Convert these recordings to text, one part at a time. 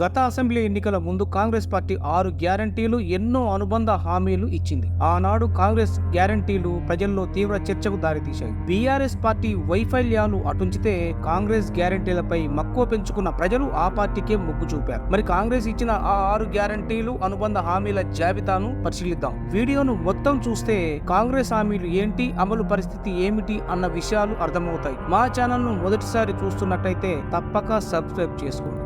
గత అసెంబ్లీ ఎన్నికల ముందు కాంగ్రెస్ పార్టీ ఆరు గ్యారంటీలు ఎన్నో అనుబంధ హామీలు ఇచ్చింది. ఆనాడు కాంగ్రెస్ గ్యారంటీలు ప్రజల్లో తీవ్ర చర్చకు దారితీశాయి. బీఆర్ఎస్ పార్టీ వైఫల్యాలు అటుంచితే కాంగ్రెస్ గ్యారంటీలపై మక్కువ పెంచుకున్న ప్రజలు ఆ పార్టీకే మొగ్గు చూపారు. మరి కాంగ్రెస్ ఇచ్చిన ఆ ఆరు గ్యారంటీలు అనుబంధ హామీల జాబితాను పరిశీలిద్దాం. వీడియోను మొత్తం చూస్తే కాంగ్రెస్ హామీలు ఏంటి అమలు పరిస్థితి ఏమిటి అన్న విషయాలు అర్థమవుతాయి. మా ఛానల్ను మొదటిసారి చూస్తున్నట్టయితే తప్పక సబ్స్క్రైబ్ చేసుకోండి.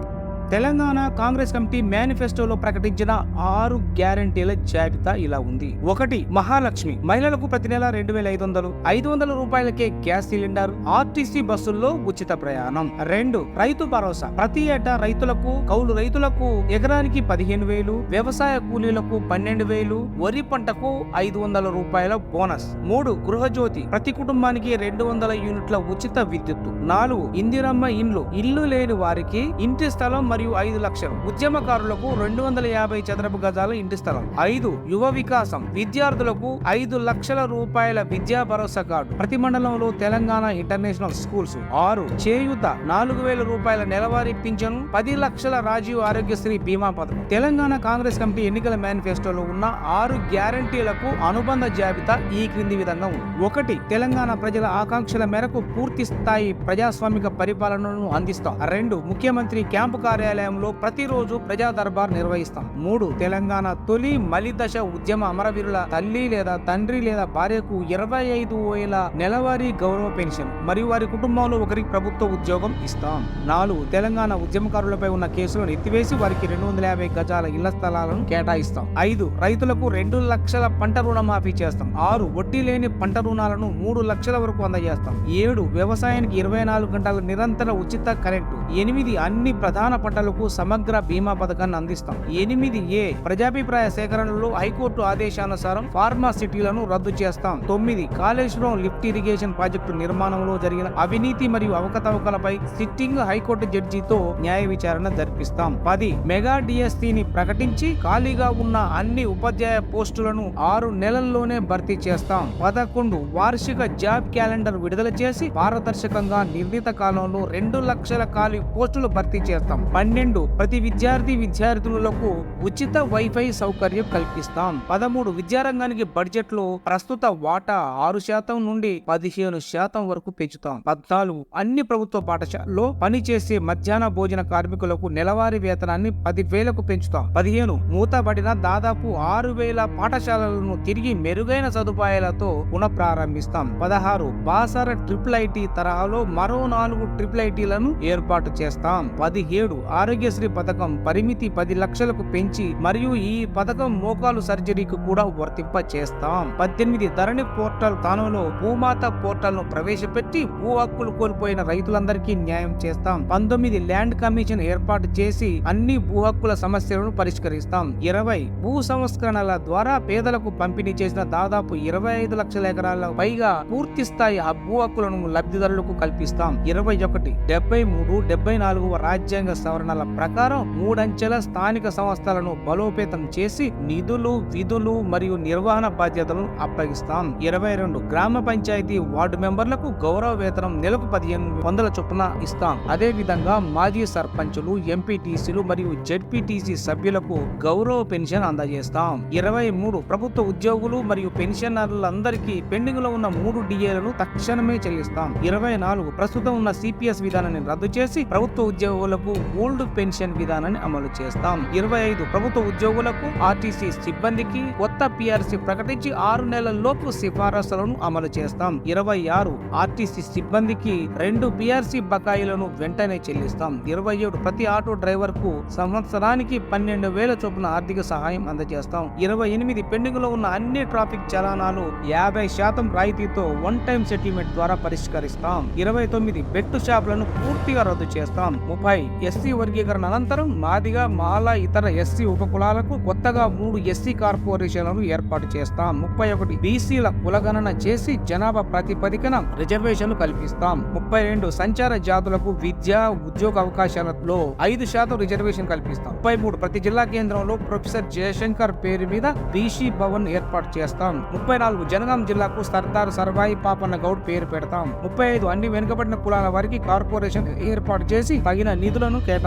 తెలంగాణ కాంగ్రెస్ కమిటీ మేనిఫెస్టోలో ప్రకటించిన ఆరు గ్యారంటీల జాబితా ఇలా ఉంది. ఒకటి మహాలక్ష్మి. మహిళలకు ప్రతి నెల రెండు వేల ఐదు వందలు ఐదు వందల రూపాయలకే గ్యాస్ సిలిండర్ ఆర్టీసీ బస్సుల్లో ఉచిత ప్రయాణం. రెండు రైతు భరోసా. ప్రతి ఏటా రైతులకు కౌలు రైతులకు ఎకరానికి పదిహేను వేలు వ్యవసాయ కూలీలకు పన్నెండు వేలు వరి పంటకు ఐదు వందల రూపాయల బోనస్. మూడు గృహజ్యోతి. ప్రతి కుటుంబానికి రెండు వందల యూనిట్ల ఉచిత విద్యుత్తు. నాలుగు ఇందిరమ్మ ఇండ్లు. ఇల్లు లేని వారికి ఇంటి స్థలం మరియు ఐదు లక్షలు. ఉద్యమకారులకు రెండు వందల యాభై చదరపు గజాల ఇంటి స్థలం. ఐదు యువ వికాసం. విద్యార్థులకు ఐదు లక్షల రూపాయల విద్యా భరోసా కార్డు. ప్రతి మండలంలో తెలంగాణ ఇంటర్నేషనల్ స్కూల్స్. ఆరు చేయూత. నాలుగు వేల రూపాయల నెలవారీ పింఛను. పది లక్షల రాజీవ్ ఆరోగ్యశ్రీ బీమా పథకం. తెలంగాణ కాంగ్రెస్ కమిటీ ఎన్నికల మేనిఫెస్టోలో ఉన్న ఆరు గ్యారంటీలకు అనుబంధ జాబితా ఈ క్రింది విధంగా ఉంది. ఒకటి తెలంగాణ ప్రజల ఆకాంక్షల మేరకు పూర్తి స్థాయి ప్రజాస్వామిక పరిపాలనను అందిస్తాం. రెండు ముఖ్యమంత్రి క్యాంపు కార్యాలయంలో ప్రతిరోజు ప్రజా దర్బార్ నిర్వహిస్తాం. మూడు తెలంగాణ తొలి మలిదశ ఉద్యమ అమరవీరుల తల్లి లేదా తండ్రి లేదా భార్యకు ఇరవై ఐదు వేల నెలవారీ గౌరవ పెన్షన్ మరియు వారి కుటుంబంలో ఒకరికి ప్రభుత్వ ఉద్యోగం ఇస్తాం. నాలుగు తెలంగాణ ఉద్యమకారులపై ఉన్న కేసులను ఎత్తివేసి వారికి రెండు వందల యాభై గజాల ఇళ్ళ స్థలాలను కేటాయిస్తాం. ఐదు రైతులకు రెండు లక్షల పంట రుణమాఫీ చేస్తాం. ఆరు వడ్డీ లేని పంట రుణాలను మూడు లక్షల వరకు అందజేస్తాం. ఏడు వ్యవసాయానికి ఇరవై నాలుగు గంటల నిరంతర ఉచిత కరెంటు. ఎనిమిది అన్ని ప్రధాన పంట పంటలకు సమగ్ర బీమా పథకాన్ని అందిస్తాం. ఎనిమిది ఏ ప్రజాభిప్రాయ సేకరణలో హైకోర్టు ఆదేశానుసారం ఫార్మా సిటీలను రద్దు చేస్తాం. తొమ్మిది కాళేశ్వరం లిఫ్ట్ ఇరిగేషన్ ప్రాజెక్టు నిర్మాణంలో జరిగిన అవినీతి మరియు అవకతవకలపై సిట్టింగ్ హైకోర్టు జడ్జితో న్యాయ విచారణ జరిపిస్తాం. పది మెగా డిఎస్సిని ప్రకటించి ఖాళీగా ఉన్న అన్ని ఉపాధ్యాయ పోస్టులను ఆరు నెలల్లోనే భర్తీ చేస్తాం. పదకొండు వార్షిక జాబ్ క్యాలెండర్ విడుదల చేసి పారదర్శకంగా నిర్ణీత కాలంలో రెండు లక్షల ఖాళీ పోస్టులు భర్తీ చేస్తాం. పన్నెండు. ప్రతి విద్యార్థి విద్యార్థులకు ఉచిత వైఫై సౌకర్యం కల్పిస్తాం. పదమూడు. విద్యారంగానికి బడ్జెట్లో ప్రస్తుత వాటా ఆరు శాతం నుండి పదిహేను శాతం వరకు పెంచుతాం. పద్నాలుగు. అన్ని ప్రభుత్వ పాఠశాలలో పనిచేసే మధ్యాహ్న భోజన కార్మికులకు నెలవారీ వేతనాన్ని పది వేలకు పెంచుతాం. పదిహేను. మూతబడిన దాదాపు ఆరు వేల పాఠశాలలను తిరిగి మెరుగైన సదుపాయాలతో పునఃప్రారంభిస్తాం. పదహారు. బాసర ట్రిపుల్ ఐటీ తరహాలో మరో నాలుగు ట్రిపుల్ ఐటీలను ఏర్పాటు చేస్తాం. పదిహేడు. ఆరోగ్యశ్రీ పథకం పరిమితి పది లక్షలకు పెంచి మరియు ఈ పథకం మోకాలు సర్జరీకి కూడా వర్తింప చేస్తాం పద్దెనిమిది ధరణి పోర్టల్ తానులో భూమాత పోర్టల్ను ప్రవేశపెట్టి భూ హక్కులు కోల్పోయిన రైతులందరికీ న్యాయం చేస్తాం. పంతొమ్మిది ల్యాండ్ కమిషన్ ఏర్పాటు చేసి అన్ని భూ హక్కుల సమస్యలను పరిష్కరిస్తాం. ఇరవై భూ సంస్కరణల ద్వారా పేదలకు పంపిణీ చేసిన దాదాపు ఇరవై ఐదు లక్షల ఎకరాల పైగా పూర్తి స్థాయి ఆ భూ హక్కులను లబ్ధిదారులకు కల్పిస్తాం. ఇరవై ఒకటి డెబ్బై మూడు డెబ్బై నాలుగు రాజ్యాంగ సవరణల ప్రకారం మూడంచెల స్థానిక సంస్థలను బలోపేతం చేసి నిధులు విధులు మరియు నిర్వహణ బాధ్యతలను అప్పగిస్తాం. ఇరవై రెండు గ్రామ పంచాయతీ వార్డు మెంబర్లకు గౌరవ వేతనం నెలకు పదిహేను వందల చొప్పున ఇస్తాం. అదే విధంగా మాజీ సర్పంచులు ఎంపీటీసీలు మరియు జెడ్పీటీసీ సభ్యులకు గౌరవ పెన్షన్ అందజేస్తాం. ఇరవై మూడు ప్రభుత్వ ఉద్యోగులు మరియు పెన్షనర్లందరికీ పెండింగ్లో ఉన్న మూడు డిఏలను తక్షణమే చెల్లిస్తాం. ఇరవై నాలుగు ప్రస్తుతం ఉన్న సిపిఎస్ విధానాన్ని రద్దు చేసి ప్రభుత్వ ఉద్యోగులకు ఓల్డ్ పెన్షన్ విధానాన్ని అమలు చేస్తాం. ఇరవై ఐదు ప్రభుత్వ ఉద్యోగులకు ఆర్టీసీ సిబ్బందికి కొత్త పిఆర్సీ ప్రకటించి ఆరు నెలల లోపు సిఫారసులను అమలు చేస్తాం. ఇరవై ఆరు ఆర్టీసీ సిబ్బందికి రెండు పిఆర్సీ బకాయిలను వెంటనే చెల్లిస్తాం. ఇరవై ఏడు ప్రతి ఆటో డ్రైవర్కు సంవత్సరానికి పన్నెండు వేల చొప్పున ఆర్థిక సహాయం అందజేస్తాం. ఇరవై ఎనిమిది పెండింగ్లో ఉన్న అన్ని ట్రాఫిక్ చలానాలు యాభై శాతం రాయితీతో వన్ టైం సెటిల్మెంట్ ద్వారా పరిష్కరిస్తాం. ఇరవై తొమ్మిది బెట్టు షాపులను పూర్తిగా రద్దు చేస్తాం. ముప్పై ఎస్సీ వర్గీకరణ అనంతరం మాదిగా మాల ఇతర ఎస్సీ ఉపకులాలకు కొత్తగా మూడు ఎస్సీ కార్పొరేషన్లను ఏర్పాటు చేస్తాం. ముప్పై ఒకటి బీసీల కులగణన చేసి జనాభా ప్రాతిపదికన రిజర్వేషన్లు కల్పిస్తాం. ముప్పై రెండు సంచార జాతులకు విద్య ఉద్యోగ అవకాశాలలో ఐదు శాతం రిజర్వేషన్ కల్పిస్తాం. ముప్పై మూడు ప్రతి జిల్లా కేంద్రంలో ప్రొఫెసర్ జయశంకర్ పేరు మీద బీసీ భవన్ ఏర్పాటు చేస్తాం. ముప్పై నాలుగు జనగాం జిల్లాకు సర్దార్ సర్వాయి పాపన్న గౌడ్ పేరు పెడతాం. ముప్పై ఐదు అన్ని వెనుకబడిన కులాల వారికి కార్పొరేషన్ ఏర్పాటు చేసి తగిన నిధులను కేటాయిస్తాం.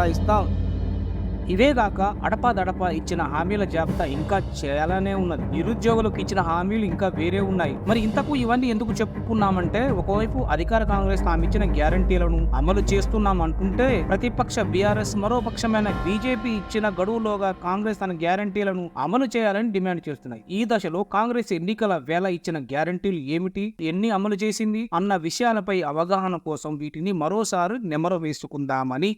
ఇవే కాక అడపాదడపా ఇచ్చిన హామీల జాబితా ఇంకా చేయాలనే ఉన్నది. నిరుద్యోగులకు ఇచ్చిన హామీలు ఇంకా వేరే ఉన్నాయి. మరి ఇంతకు ఇవన్నీ ఎందుకు చెప్పుకున్నామంటే ఒకవైపు అధికార కాంగ్రెస్ తాము ఇచ్చిన గ్యారంటీలను అమలు చేస్తున్నాం అంటుంటే ప్రతిపక్ష బీఆర్ఎస్ మరో పక్షమైన బీజేపీ ఇచ్చిన గడువులోగా కాంగ్రెస్ తన గ్యారంటీలను అమలు చేయాలని డిమాండ్ చేస్తున్నాయి. ఈ దశలో కాంగ్రెస్ ఎన్నికల వేళ ఇచ్చిన గ్యారంటీలు ఏమిటి? ఎన్ని అమలు చేసింది? అన్న విషయాలపై అవగాహన కోసం వీటిని మరోసారి నెమరు వేసుకుందామని